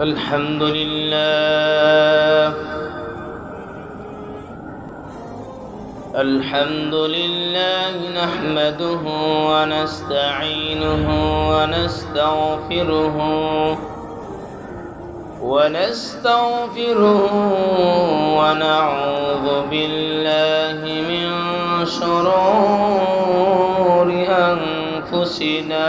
الحمد لله. الحمد لله نحمده ونستعينه ونستغفره ونستغفره ونعوذ بالله من شرور أنفسنا.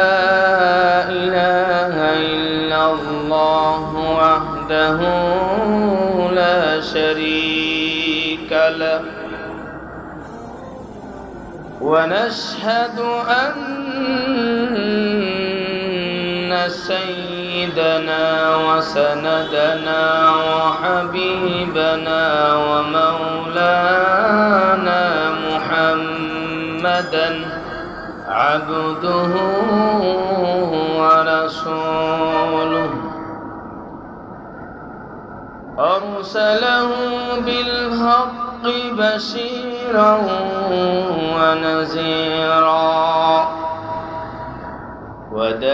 وحده لا شريك له. ونشهد أن سيدنا وسندنا وحبيبنا ومولانا محمدا عبده ورسوله. أرسله بالحق بشيرا ونذيرا ودائيا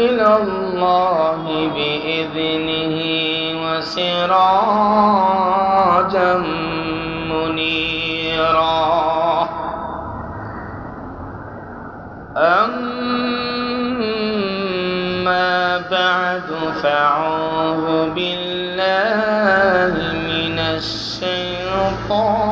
إلى الله بإذنه وسراجا منيرا. أما بعد فأعوذ بالله من الشيطان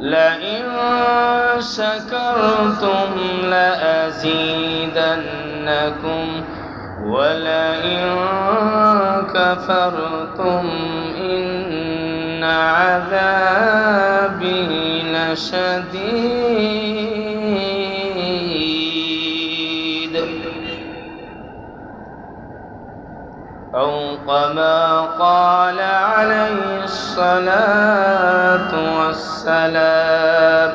لئن شكرتم لأزيدنكم ولئن كفرتم إن عذابي لشديد. أو كما قال عليه الصلاة والسلام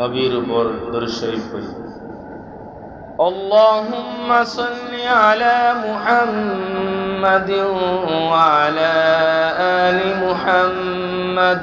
নবীর উপর দরুদ শরীফ পড়ি اللهم صل على محمد وعلى آل محمد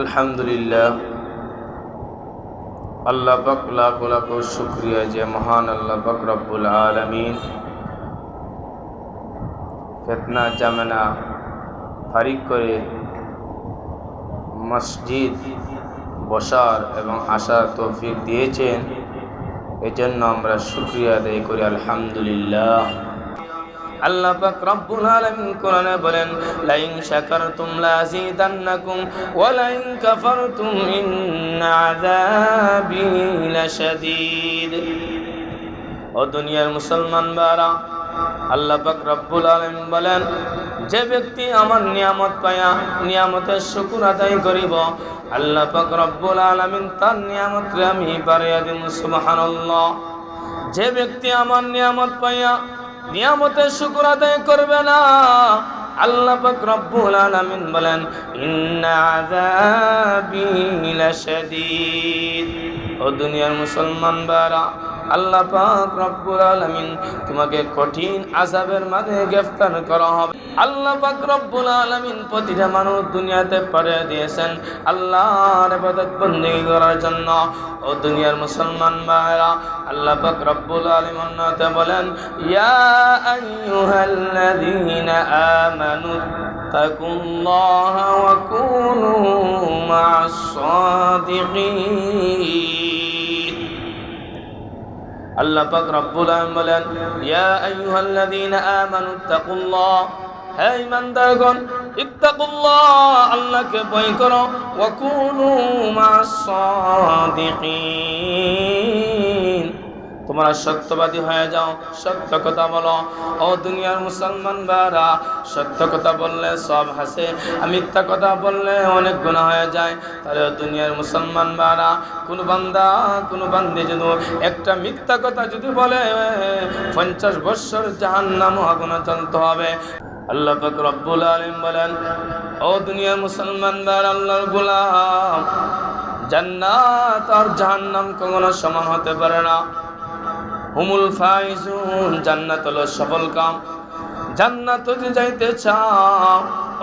আলহামদুলিল্লাহ। আল্লাহ পাক লাখ লাখ শুক্রিয়া যে মহান আল্লাহ পাক রব্বুল আলমিন ফেতনা, জামানা ফারিক করে মসজিদ বসার এবং আসার তৌফিক দিয়েছেন। এজন্য আমরা শুক্রিয়া আদায় করি, আলহামদুলিল্লাহ। আল্লাহ পাক রব্বুল আলামিন কোরআনে বলেন, লাইন শাকারতুম লাযিদান্নাকুম ওয়া লাইন কাফারতুম ইন্না আযাবি লাশাদীদ। ও দুনিয়ার মুসলমান বারা আল্লাহ পাক রব্বুল আলামিন বলেন, যে ব্যক্তি আমার নিয়ামত পায়া, নিয়ামতের শুকুর আদায় করিব, আল্লাহ পাক রব্বুল আলামিন তার নিয়ামতরে আমি বাড়িয়ে দিব সুবহানাল্লাহ। যে ব্যক্তি আমার নিয়ামত পাইয়া নিয়ামতের শুকুর আদায় করবে না। আল্লাহ পাক রব্বুল বলেন ও দুনিয়ার মুসলমান বারা আল্লাহ পাক রব্বুল আলামিন তোমাকে কঠিন আজাবের মাঝে গ্রেফতার করা হবে। আল্লাহ রব্বুল আলমিন প্রতিটা মানুষ দুনিয়াতে পাঠিয়ে দিয়েছেন আল্লাহর এবাদত বন্দী করার জন্য। ও দুনিয়ার মুসলমান ভাইরা, আল্লাহ রব্বুল আলম অন্যতে বলেন, ইয়া আমানু اتقوا الله وكونوا مع الصادقين আল্লাহ পাক রব্বুল আলম বলেন, ইয়া আইয়ুহাল্লাযীনা আমানু তাকুল্লাহ হে ইমানদারগণ, ইত্তাকুল্লাহ, আল্লাহকে ভয় করো ওয়া কুনু মা'আস সাদিকিন তোমরা সত্যবাদী হয়ে যাও, সত্য কথা বলো। ও দুনিয়ার মুসলমান বারা সত্য কথা বললে সব হাসে মিথ্যা কথা বললে অনেক গুণা হয়ে যায়। তাহলে দুনিয়ার মুসলমান বারা কোনো বান্দা, কোনো বান্দি যদি একটা মিথ্যা কথা যদি বলে, পঞ্চাশ বৎসর জাহান্নাম আগুনে চলতে হবে। আল্লাহ পাক রব্বুল আলম বলেন, ও দুনিয়ার মুসলমানদার আল্লাহর গোলাম, জান্নাত আর জাহান্নাম কখনো সমান হতে পারে না। হুমুল ফাইজুন, জান্নাত হলো সফল কাম। জান্নাত যদি যাইতে চাও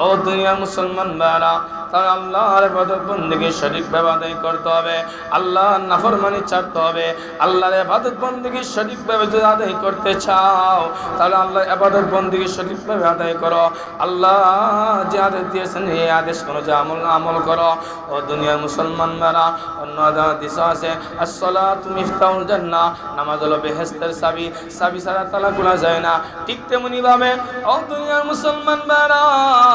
ও দুনিয়ার মুসলমান বারা তাহলে আল্লাহর বন্দেগী সঠিকভাবে আদায় করতে হবে, আল্লাহর নাফরমানি ছাড়তে হবে, আল্লাহর ইবাদত বন্দেগী সঠিকভাবে যদি আদায় করতে চাও, তাহলে আল্লাহর ইবাদত বন্দেগী সঠিকভাবে আদায় করো। আল্লাহ যে আদেশ দিয়েছেন, এই আদেশ অনুযায়ী আমল আমল করো। ও দুনিয়ার মুসলমান বারা অন্য দিশা আছে, আসসালাতু মিফতাহুল জান্নাহ, নামাজ হলো বেহেশতের চাবি চাবি ছাড়া তালা খোলা যায় না। ঠিক তেমনি ভাবে ও দুনিয়ার মুসলমান বারা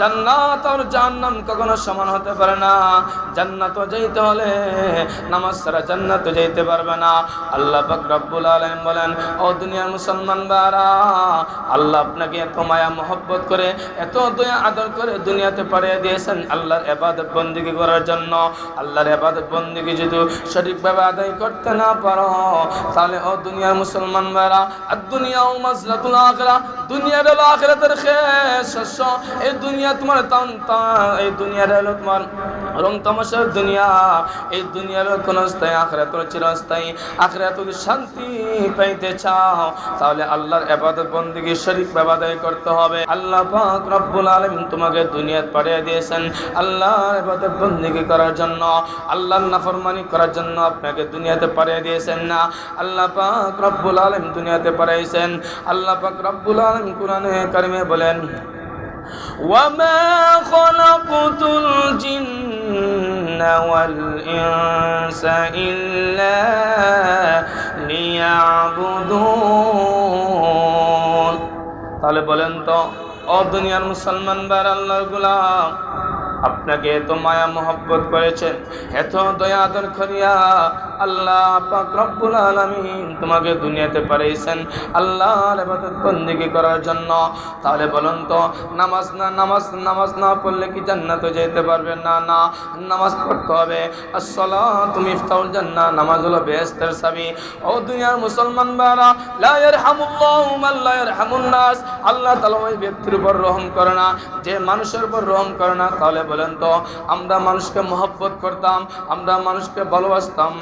জান্নাত আর জাহান্নাম কখনো সমান হতে পারে না। জান্নাত যাইতে হলে, নামাজ ছাড়া জান্নাত যাইতে পারবে না। আল্লাহ পাক রব্বুল আলামিন বলেন, ও দুনিয়ার মুসলমান বারা আল্লাহ আপনাকে এত মায়া, মহব্বত করে, এত দয়া, আদর করে দুনিয়াতে পাঠিয়ে দিয়েছেন আল্লাহর ইবাদত বন্দেগী করার জন্য। আল্লাহর ইবাদত বন্দেগী যদি সঠিকভাবে আদায় করতে না পারো, তাহলে ও দুনিয়ার মুসলমান বারা আর দুনিয়া ও মাজলাতুল আখিরা দুনিয়ার হলো আখিরাতের শেষ শস্য। এই দুনিয়া তোমার তান তা- এই দুনিয়ার হলো তোমার রং তামাশার দুনিয়া। এই দুনিয়ার কোন স্থায়ী আখরাত চিরস্থায়ী। আখরাত যদি শান্তি পাইতে চাও, তাহলে আল্লাহর ইবাদত বন্দেগী শরীক আদায় করতে হবে। আল্লাহ পাক রব্বুল আলামিন তোমাকে দুনিয়াত পাঠিয়ে দিয়েছেন আল্লাহর ইবাদত বন্দেগী করার জন্য। আল্লাহর নাফরমানি করার জন্য আপনাকে দুনিয়াতে পাঠিয়ে দিয়েছেন না। আল্লাহ পাক রব্বুল আলামিন দুনিয়াতে পাঠিয়েছেন আল্লাহ পাক রব্বুল আলামিন কোরআনে কারিমে বলেন وما خلقت الجن والإنس إلا ليعبدون তাহলে বলেন তো ও দুনিয়ার মুসলমান বার আল্লাহর গুলাম আপনাকে এত মায়া মহব্বত করেছেন এত দয়া আদর করিয়া আল্লাহ পাক রব্বুল আলামিন তোমাকে দুনিয়াতে পাঠিয়েছেন আল্লাহর ইবাদত বন্দেগী করার জন্য। তাহলে বলুন তো, নামাজ না, নামাজ নামাজ না পড়লে কি জান্নাতে যেতে পারবে? না না, নামাজ পড়তে হবে। আসসালাতু মিফতাহুল জান্নাহ, নামাজ হলো বেহেশতের চাবি। ও দুনিয়ার মুসলমান বারা লা ইয়ারহামুল্লাহু মান লা ইয়ারহামুন নাস। আল্লাহ তাআলা ওই ব্যক্তির উপর রহম করে না, যে মানুষের উপর রহম করে না। তাহলে বলেন তো, আমরা মানুষকে মহব্বত করতাম, আমরা মানুষকে ভালোবাসতাম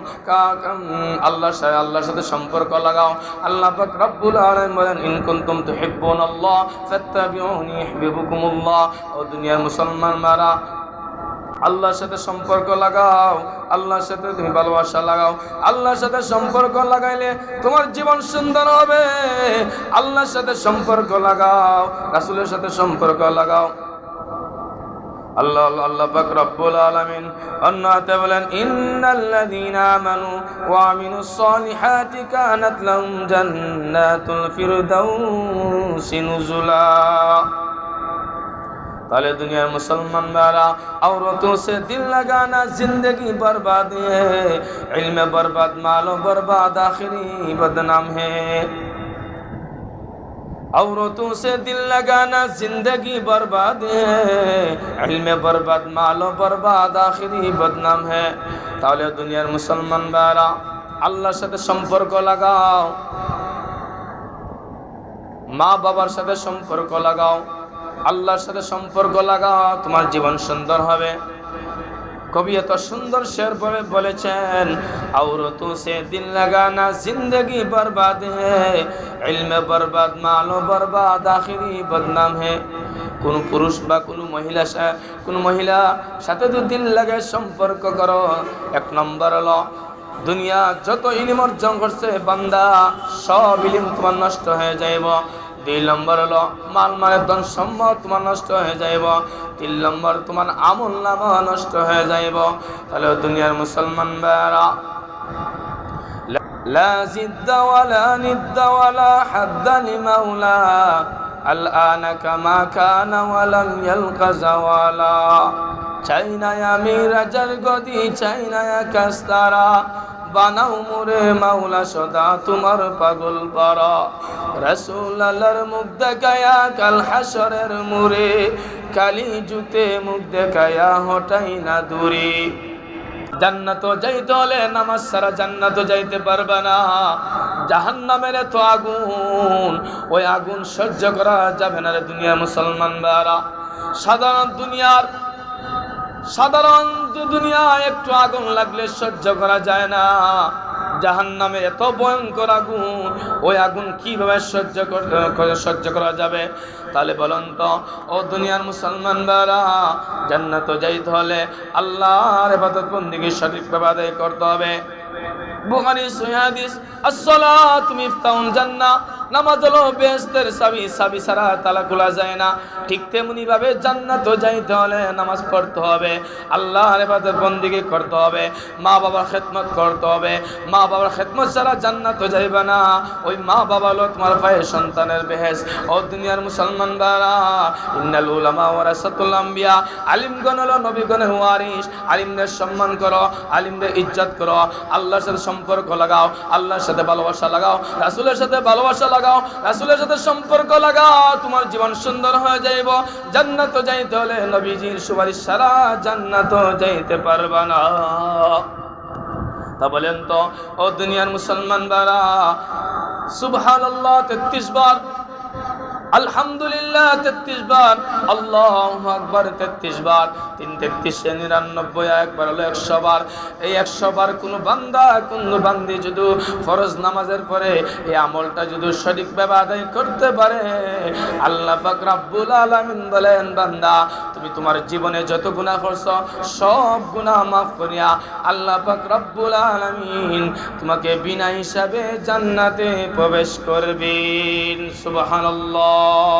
আল্লাহর সাথে আল্লাহর সাথে সম্পর্ক লাগাও। আল্লাহ পাক রব্বুল আলামিন বলেন, ইন কুনতুম তুহিব্বুনাল্লাহ, ফাত্তাবিউনি ইউহিব্বুকুমুল্লাহ। ও দুনিয়ার মুসলমান মারা, আল্লাহর সাথে সম্পর্ক লাগাও। আল্লাহর সাথে তুমি ভালোবাসা লাগাও। আল্লাহর সাথে সম্পর্ক লাগাইলে তোমার জীবন সুন্দর হবে। আল্লাহর সাথে সম্পর্ক লাগাও। রাসুলের সাথে সম্পর্ক লাগাও। আল্লাহ আল্লাহ আল্লাহ পাক রব্বুল আলামিন অন্য হাতে বলেন ইন্নাল্লাযীনা আমানু ওয়া আমিলুস সালিহাতি কানাত লাহুম জান্নাতুল ফিরদাউসি নুজুলা তাহলে দুনিয়ার मुसलमान वाला औरतों से दिल लगाना जिंदगी बर्बाद है इल्म बर्बाद मालो बर्बाद आखिरी बदनाम है औरतों से दिल लगाना जिंदगी बर्बाद है इल्म बर्बाद मालो बर्बाद आखिरी बदनाम है তাহলে দুনিয়ার মুসলমান ভাইরা আল্লাহর সাথে সম্পর্ক লাগাও মা বাবার সাথে সম্পর্ক লাগাও আল্লাহর সাথে সম্পর্ক লাগাও তোমার জীবন সুন্দর হবে কবি এত সুন্দর শের পরে বলেছেন, আওরতু সে দিন লাগানা জিন্দগি বরবাদ হিলমে বরবাদ মালো বরবাদ, আখিরি বদনাম হে। কোনো পুরুষ বা কোনো মহিলা কোনো মহিলা সাথে দু দিন লাগে সম্পর্ক কর। এক নম্বর হল, দুনিয়া যত ইলিম অর্জন করছে, বান্দা সব ইলিম তোমার নষ্ট হয়ে যাইব। দুই নম্বর হলো মাল মানে ধন সম্পদ তোমার নষ্ট হয়ে যাইব তিন নম্বর তোমার আমল নামা নষ্ট হয়ে যাইব তাহলে দুনিয়ার মুসলমান বেড়া لا زد ولا ند ولا حد لمولى الآن كما كان ولم يلق زوالا চাই না আমি রাজার গদি চাই না কাস্তারা বানাও মোরে মাওলা, সদা তোমার পাগল পারা। রসুল আল্লাহর মুখ দেখায়া কাল হাসরের মুরে কালি জুতে মুখ দেখায়া হটাই না দূরে। জান্নাত যাইতে হলে নামাজ সারা জান্নাত যাইতে পারবে না। জাহান্নামের তো আগুন, ওই আগুন সহ্য করা যাবে না রে দুনিয়া মুসলমান বারা সাধারণ দুনিয়ার সাধারণ দুনিয়া একটু আগুন লাগলে সহ্য করা যায় না। জাহান নামে এত ভয়ঙ্কর আগুন, ওই আগুন কীভাবে সহ্য সহ্য করা যাবে? তাহলে বলুন তো, ও দুনিয়ার মুসলমান বারা জান্নাত যাইতে হলে আল্লাহর হেফাজত বন্দিকে সঠিকভাবে আদায় করতে হবে। হবে মা বাবার ছাড়া যাইবে না। ওই মা বাবা হলো তোমার পায়ে সন্তানের বেহেস ও দুনিয়ার মুসলমান দ্বারা আম্বিয়া। আলিমগণ হলো নবীগণের আলিমদের সম্মান করো, আলিমদের ইজ্জত করো। আল্লাহর সাথে সম্পর্ক লাগাও, আল্লাহর সাথে ভালোবাসা লাগাও, রাসুলের সাথে ভালোবাসা লাগাও, রাসুলের সাথে সম্পর্ক লাগাও, তোমার জীবন সুন্দর হয়ে যাইব। জান্নাত যাইতে হলে নবীজির সুপারিশ সারা জান্নাত যাইতে পারবা না। তা বলেন তো, ও দুনিয়ার মুসলমান বারা সুবহানাল্লাহ, তেত্রিশ বার আলহামদুলিল্লাহ, তেত্রিশ বার। আল্লাহ আকবার, তেত্রিশ বার। তিন তেত্রিশে নিরানব্বই, একবার হলো একশো বার। এই একশো বার কোনো বান্দা, কোনো বান্দি যদি ফরজ নামাজের পরে এই আমলটা যদি সঠিকভাবে আদায় করতে পারে, আল্লাহ পাক রাব্বুল আলামিন বলেন, বান্দা তুমি তোমার জীবনে যত গুণা করছ, সব গুণা মাফ করিয়া আল্লাহ পাক রব্বুল আলামিন তোমাকে বিনা হিসাবে জান্নাতে প্রবেশ করবেন। সুবহানাল্লাহ।